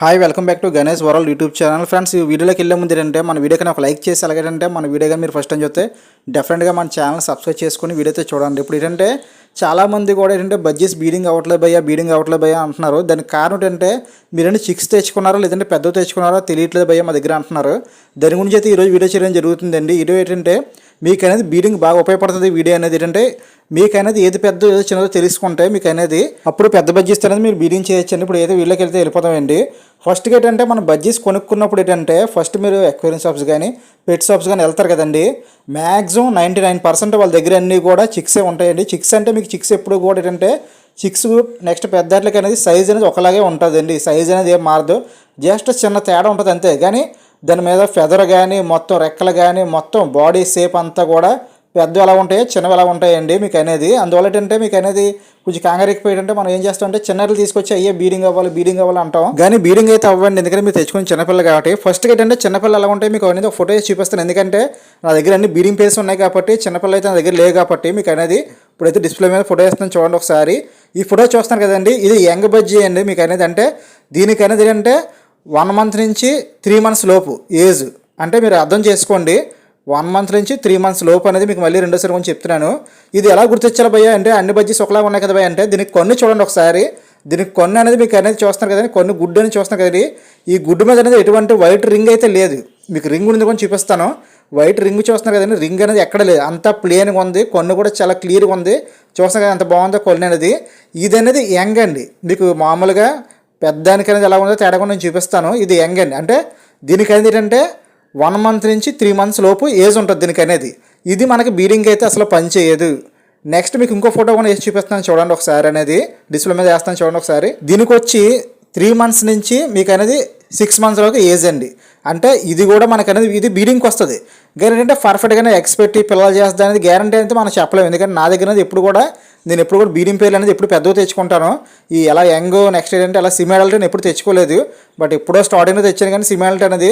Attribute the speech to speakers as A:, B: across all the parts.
A: Hi welcome back to Ganesh world YouTube channel friends ఈ వీడియోలోకి వెళ్ళే ముందు ఏంటంటే మన వీడియోకి ఒక లైక్ చేసి అలాగేంటే మన వీడియో కానీ మీరు ఫస్ట్ అని చూస్తే డెఫినెట్గా మన ఛానల్ సబ్స్క్రైబ్ చేసుకుని వీడియో అయితే చూడండి. ఇప్పుడు ఏంటంటే చాలామంది కూడా ఏంటంటే బడ్జెస్ బీడింగ్ అవ్వట్లేదు భయ్యా బీడింగ్ అవ్వట్లేదు భయ్యా అంటున్నారు. దానికి కారణం ఏంటంటే మీరేంటి చిక్స్ తెచ్చుకున్నారో లేదంటే పెద్ద తెచ్చుకున్నారో తెలియట్లేదు భయ్యా మా దగ్గర అంటున్నారు. దాని గురించి అయితే ఈరోజు వీడియో చేయడం జరుగుతుందండి. వీడియో ఏంటంటే మీకు అనేది బీడింగ్ బాగా ఉపయోగపడుతుంది వీడియో అనేది ఏంటంటే మీకు అనేది ఏది పెద్ద ఏదో చిన్నదో తెలుసుకుంటే మీకు అనేది అప్పుడు పెద్ద బడ్జెస్ అనేది మీరు బీడింగ్ చేయొచ్చండి ఇప్పుడు ఏదో వీళ్ళకి వెళ్తే వెళ్ళిపోతామండి. ఫస్ట్ ఏంటంటే మనం బడ్జెస్ కొనుక్కున్నప్పుడు ఏంటంటే ఫస్ట్ మీరు ఎక్వైరింగ్ షాప్స్ కానీ పెట్ షాప్స్ కానీ వెళ్తారు కదండి. మ్యాక్సిమం నైంటీ నైన్ పర్సెంట్ వాళ్ళ దగ్గర అన్నీ కూడా చిక్సే ఉంటాయండి. చిక్స్ అంటే మీకు చిక్స్ ఎప్పుడు కూడా ఏంటంటే చిక్స్ నెక్స్ట్ పెద్దట్లకి అనేది సైజ్ అనేది ఒకలాగే ఉంటుందండి. సైజ్ అనేది ఏం మారదు. జస్ట్ చిన్న తేడా ఉంటుంది అంతే. కానీ దాని మీద ఫెదర్ కానీ మొత్తం రెక్కలు కానీ మొత్తం బాడీ షేప్ అంతా కూడా పెద్దవి ఎలా ఉంటాయి చిన్నవి ఎలా ఉంటాయండి మీకు అనేది. అందువల్ల ఏంటంటే మీకు అనేది కొంచెం కాంగారెక్కిపోయింటే మనం ఏం చేస్తాం అంటే తీసుకొచ్చి అయ్యే బీడింగ్ అవ్వాలి బీడింగ్ అవ్వాలి అంటాం. కానీ బీడింగ్ అయితే అవ్వండి ఎందుకంటే మీరు తెచ్చుకుని చిన్నపిల్లలు కాబట్టి. ఫస్ట్ ఏంటంటే చిన్నపిల్లలు ఎలా ఉంటాయి మీకు అనేది ఒక ఫోటో చూపిస్తాను. ఎందుకంటే నా దగ్గర అన్ని బీడింగ్ పేస్ ఉన్నాయి కాబట్టి చిన్నపిల్లలు అయితే నా దగ్గర లేవు కాబట్టి మీకు అనేది ఇప్పుడైతే డిస్ప్లే మీద ఫోటో వేస్తాను చూడండి ఒకసారి. ఈ ఫోటో చూస్తాను కదండి ఇది యంగ్ బజ్జీ అండి మీకు అనేది. అంటే దీనికి అనేది ఏంటంటే వన్ మంత్ నుంచి త్రీ మంత్స్ లోపు ఏజ్. అంటే మీరు అర్థం చేసుకోండి వన్ మంత్ నుంచి త్రీ మంత్స్ లోపు అనేది మీకు మళ్ళీ రెండోసారి కొంచెం చెప్తున్నాను. ఇది ఎలా గుర్తించాలి భయ్య? అంటే అన్ని బజ్జీస్ ఒకలా ఉన్నాయి కదా భయ అంటే దీనికి కొన్ని చూడండి ఒకసారి. దీనికి కొన్ని అనేది మీకు అనేది చూస్తున్నారు కదండి. కొన్ని గుడ్డు అని చూస్తున్నారు కదండి. ఈ గుడ్డు మీద అనేది ఎటువంటి వైట్ రింగ్ అయితే లేదు. మీకు రింగ్ ఉంది కొంచెం చూపిస్తాను. వైట్ రింగ్ చూస్తున్నారు కదండి. రింగ్ అనేది ఎక్కడ లేదు. అంతా ప్లేన్గా ఉంది. కొన్ని కూడా చాలా క్లియర్గా ఉంది. చూస్తున్నారు కదా ఎంత బాగుందో కొన్ని అనేది. ఇది అనేది యంగ్ అండి. మీకు మామూలుగా పెద్దానికి అనేది ఎలా ఉందో తేడా కూడా నేను చూపిస్తాను. ఇది యంగ్ అండి. అంటే దీనికి అనేది ఏంటంటే వన్ మంత్ నుంచి త్రీ మంత్స్ లోపు ఏజ్ ఉంటుంది దీనికి అనేది. ఇది మనకి బీడింగ్ అయితే అసలు పని చేయదు. నెక్స్ట్ మీకు ఇంకో ఫోటో కూడా వేసి చూపిస్తాను చూడండి ఒకసారి అనేది. డిస్ప్లే మీద వేస్తాను చూడండి ఒకసారి. దీనికి వచ్చి త్రీ మంత్స్ నుంచి మీకు అనేది సిక్స్ మంత్స్ వరకు ఏజ్ అండి. అంటే ఇది కూడా మనకు అనేది ఇది బీడింగ్కి వస్తుంది. కానీ ఏంటంటే పర్ఫెక్ట్గానే ఎక్స్పెక్ట్ పిల్లలు చేస్తుంది అనేది గ్యారంటీ అయితే మనం చెప్పలేము. ఎందుకంటే నా దగ్గర అనేది ఎప్పుడు కూడా నేను ఎప్పుడు కూడా బీడింగ్ పేర్లు అనేది ఎప్పుడు పెద్దగా తెచ్చుకుంటాను. ఈ ఎలా యంగ్ నెక్స్ట్ ఏంటంటే అలా సిమాలిటీ నేను ఎప్పుడు తెచ్చుకోలేదు. బట్ ఎప్పుడో స్టార్టింగ్లో తెచ్చాను కానీ సిమాలిటీ అనేది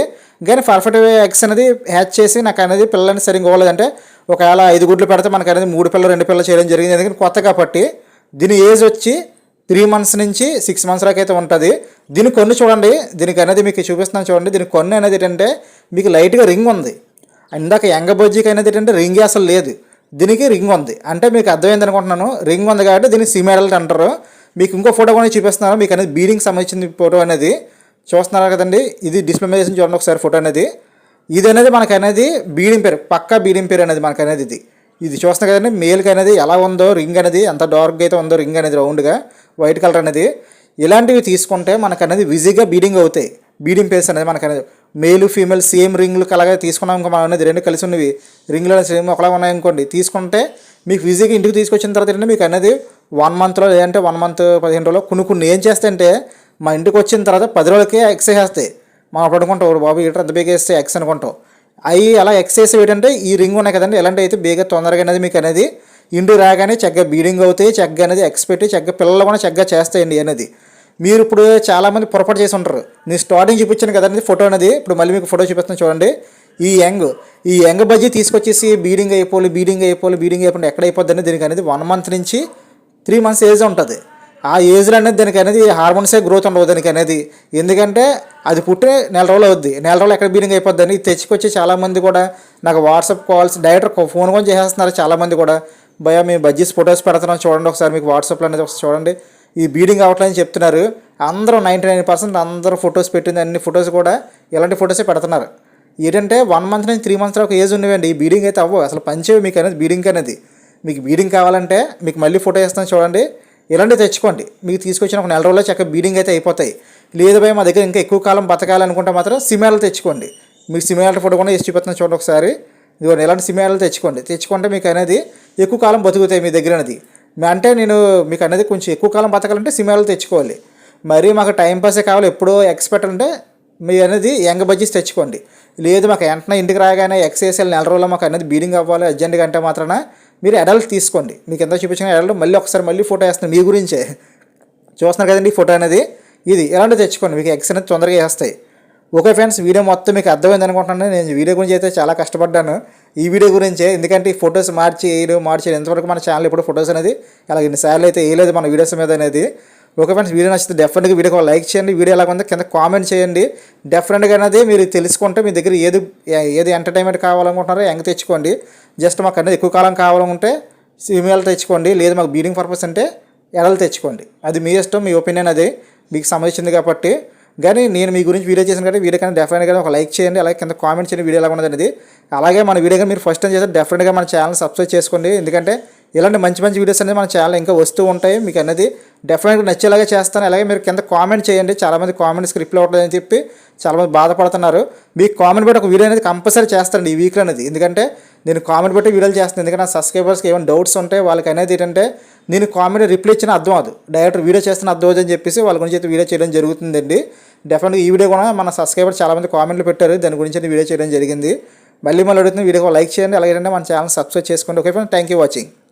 A: కానీ పర్ఫెక్ట్ ఎగ్స్ అనేది హ్యాచ్ చేసి నాకు అనేది పిల్లలని సరిగ్గా ఇవ్వలేదంటే ఒకవేళ ఐదు గుడ్లు పెడితే మనకు అనేది మూడు పిల్లలు రెండు పిల్లలు చేయడం జరిగింది. ఎందుకంటే కొత్త కాబట్టి దీని ఏజ్ వచ్చి త్రీ మంత్స్ నుంచి సిక్స్ మంత్స్ దాకా అయితే ఉంటుంది. దీని కొన్ని చూడండి. దీనికి అనేది మీకు చూపిస్తున్నాను చూడండి. దీని కొన్ని అనేది ఏంటంటే మీకు లైట్గా రింగ్ ఉంది. ఇందాక యంగ బజ్జీకి అనేది ఏంటంటే రింగ్ అసలు లేదు. దీనికి రింగ్ ఉంది. అంటే మీకు అర్థమైంది అనుకుంటున్నాను. రింగ్ ఉంది కాబట్టి దీన్ని సిమెడల్ అంటారు. మీకు ఇంకో ఫోటో కూడా చూపిస్తున్నారు. మీకు అనేది బీడింగ్ సంబంధించిన ఫోటో అనేది చూస్తున్నారు కదండి. ఇది డిస్ప్లే మీద చూడండి ఒకసారి ఫోటో అనేది. ఇది అనేది మనకు అనేది బీడింగ్ పేరు. పక్కా బీడింగ్ పేరు అనేది మనకు అనేది ఇది. ఇది చూస్తున్నా కదండి. మేల్కి అనేది ఎలా ఉందో రింగ్ అనేది ఎంత డార్క్గా అయితే ఉందో రింగ్ అనేది రౌండ్గా వైట్ కలర్ అనేది. ఇలాంటివి తీసుకుంటే మనకు అనేది విజీగా బీడింగ్ అవుతాయి. బీడింగ్ పేస్ అనేది మనకు అనేది. మేలు ఫీమేల్ సేమ్ రింగ్లు అలాగే తీసుకున్నాం ఇంకా మనం అనేది రెండు కలిసి ఉన్నవి. రింగ్లు సేమ్ ఒకలా ఉన్నాయనుకోండి తీసుకుంటే మీకు విజీగా ఇంటికి తీసుకొచ్చిన తర్వాత ఏంటంటే మీకు అనేది వన్ మంత్లో లేదంటే వన్ మంత్ పదిహేను రోజులు కొన్ని కొన్ని ఏం చేస్తాయంటే మా ఇంటికి వచ్చిన తర్వాత పది రోజులకే ఎక్స్ చేస్తాయి మనం అప్పుడు అనుకుంటాం బాబు ఇటు ఎంత బేగా వేస్తే ఎక్స్ అనుకుంటాం. అవి అలా ఎక్సైజ్ ఏంటంటే ఈ రింగ్ ఉన్నాయి కదండి ఎలాంటి అయితే బేగా తొందరగా అనేది మీకు అనేది ఇంటి రాగానే చక్కగా బీడింగ్ అవుతాయి చక్కగా అనేది ఎక్స్ పెట్టి చక్కగా పిల్లలు కూడా చక్కగా చేస్తాయండి అనేది. మీరు ఇప్పుడు చాలామంది పొరపాటు చేసి ఉంటారు. నేను స్టార్టింగ్ చూపించాను కదండి ఫోటో అనేది. ఇప్పుడు మళ్ళీ మీకు ఫోటో చూపిస్తాను చూడండి. ఈ యంగ్ ఈ యంగ్ బజ్జీ తీసుకొచ్చేసి బీడింగ్ అయిపోవాలి బీడింగ్ అయిపోవాలి బీడింగ్ అయిపోయి ఎక్కడ అయిపోద్ది దీనికి అనేది వన్ మంత్ నుంచి త్రీ మంత్స్ ఏజ్ ఉంటుంది. ఆ ఏజ్లో అనేది దానికి అనేది హార్మోన్సే గ్రోత్ ఉండవు దానికి అనేది. ఎందుకంటే అది పుట్టే నెల రోజులు అవుద్ది. నెల రోజులు ఎక్కడ బీడింగ్ అయిపోద్ది అని తెచ్చుకొచ్చి చాలామంది కూడా నాకు వాట్సాప్ కాల్స్ డైరెక్ట్ ఫోన్ కూడా చేసేస్తున్నారు చాలామంది కూడా. భయ మేము బజ్జీస్ ఫొటోస్ పెడుతున్నాం. చూడండి ఒకసారి మీకు వాట్సాప్లో అనేది ఒకసారి చూడండి. ఈ బీడింగ్ అవ్వట్లని చెప్తున్నారు. అందరూ నైంటీ నైన్ పర్సెంట్ అందరూ ఫొటోస్ పెట్టింది అన్ని ఫొటోస్ కూడా ఇలాంటి ఫొటోసే పెడుతున్నారు. ఏంటంటే వన్ మంత్ నుంచి త్రీ మంత్స్ వరకు ఏజ్ ఉన్నాయండి ఈ బీడింగ్ అయితే అవ్వవు. అసలు పంచేవి మీకు అనేది బీడింగ్ అనేది మీకు బీడింగ్ కావాలంటే మీకు మళ్ళీ ఫోటో వేస్తాను చూడండి. ఇలాంటివి తెచ్చుకోండి. మీకు తీసుకొచ్చిన ఒక నెల రోజుల్లో చక్క బీడింగ్ అయితే అయిపోతాయి. లేదు భయ మా దగ్గర ఇంకా ఎక్కువ కాలం బతకాలనుకుంటే మాత్రం సిమేలు తెచ్చుకోండి. మీకు సిమేల ఫోటో కూడా వేసి చూపిస్తున్నాను చూడండి ఒకసారి. ఇదిగోండి ఇలాంటి సిమేలు తెచ్చుకోండి. తెచ్చుకుంటే మీకు అనేది ఎక్కువ కాలం బతుకుతాయి మీ దగ్గర అనేది. అంటే నేను మీకు అనేది కొంచెం ఎక్కువ కాలం బతకాలంటే సినిమాలు తెచ్చుకోవాలి. మరీ మాకు టైంపాసే కావాలి. ఎప్పుడో ఎక్స్పెక్ట్ అంటే మీ అనేది యంగ్ బడ్జెస్ తెచ్చుకోండి. లేదు మాకు వెంటనే ఇంటికి రాగానే ఎక్సైఎస్ఎల్ నెల రోజుల్లో మాకు అనేది బీడింగ్ అవ్వాలి. అర్జెంట్గా అంటే మాత్రాన మీరు అడల్ట్ తీసుకోండి. మీకు ఎంత చూపించిన అడల్ట్ మళ్ళీ ఒకసారి మళ్ళీ ఫోటో వేస్తున్నాను మీ గురించే. చూస్తున్నారు కదండి ఈ ఫోటో అనేది? ఇది ఎలాంటి తెచ్చుకోండి? మీకు ఎక్స్ అనేది తొందరగా వేస్తాయి. ఓకే ఫ్రెండ్స్ వీడియో మొత్తం మీకు అర్థమైంది అనుకుంటున్నాను. నేను వీడియో గురించి అయితే చాలా కష్టపడ్డాను. ఈ వీడియో గురించే ఎందుకంటే ఈ ఫొటోస్ మార్చి వేయడం మార్చి ఎంతవరకు మన ఛానల్ ఇప్పుడు ఫొటోస్ అనేది అలా ఇన్నిసార్లు అయితే వేయలేదు మన వీడియోస్ మీద అనేది. ఓకే ఫ్రెండ్స్ వీడియో నచ్చితే డెఫినెట్గా వీడియోకి లైక్ చేయండి. వీడియో ఎలా ఉందో కింద కామెంట్ చేయండి. డెఫినెట్గా అనేది మీరు తెలుసుకుంటే మీ దగ్గర ఏది ఏది ఎంటర్టైన్మెంట్ కావాలనుకుంటున్నారో ఎంగ తెచ్చుకోండి. జస్ట్ మాకు అనేది ఎక్కువ కాలం కావాలనుకుంటే సిమిఎల్ తెచ్చుకోండి. లేదు మాకు బీడింగ్ పర్పస్ అంటే ఎడలు తెచ్చుకోండి. అది మీ ఇష్టం మీ ఒపీనియన్ అది. మీకు సంబంధించింది కాబట్టి కానీ నేను మీ గురించి వీడియో చేసిన కానీ వీడియో కానీ డెఫినెట్గా ఒక లైక్ చేయండి అలాగే కింద కామెంట్ చేయండి వీడియో ఎలా ఉన్నది అనేది అలాగే మన వీడియో మీరు ఫస్ట్ టైం చేస్తే డెఫినెట్గా మన ఛానల్ సబ్స్క్రైబ్ చేసుకోండి. ఎందుకంటే ఇలాంటి మంచి మంచి వీడియోస్ అనేది మన ఛానల్ ఇంకా వస్తూ ఉంటాయి. మీకు అనేది డెఫినెట్గా నచ్చేలాగా చేస్తాను. అలాగే మీరు కింద కామెంట్ చేయండి. చాలామంది కామెంట్స్ రిప్లై అవ్వట్లేదని చెప్పి చాలామంది బాధపడుతున్నారు. మీకు కామెంట్ బట్టి ఒక వీడియో అనేది కంపల్సరీ చేస్తానండి ఈ వీక్లో అనేది. ఎందుకంటే నేను కామెంట్ బట్టి వీడియోలు చేస్తాను. ఎందుకంటే నా సబ్స్క్రైబర్స్కి ఏమైనా డౌట్స్ ఉంటాయి వాళ్ళకి అనేది ఏంటంటే నేను కామెంట్ రిప్లై ఇచ్చిన అర్థం అదు. డైరెక్ట్ వీడియో చేస్తున్న అర్థం అవుతుంది అని చెప్పేసి వాళ్ళ గురించి అయితే వీడియో చేయడం జరుగుతుందండి. డెఫినెట్గా ఈ వీడియో కూడా మన సబ్స్క్రైబర్ చాలామంది కామెంట్లు పెట్టారు. దాని గురించి అయితే వీడియో చేయడం జరిగింది. మళ్ళీ మళ్ళీ అడుగుతుంది వీడియో లైక్ చేయండి. అలాగే మన ఛానల్ సబ్స్క్రైబ్ చేసుకోండి. Okay friend thank you watching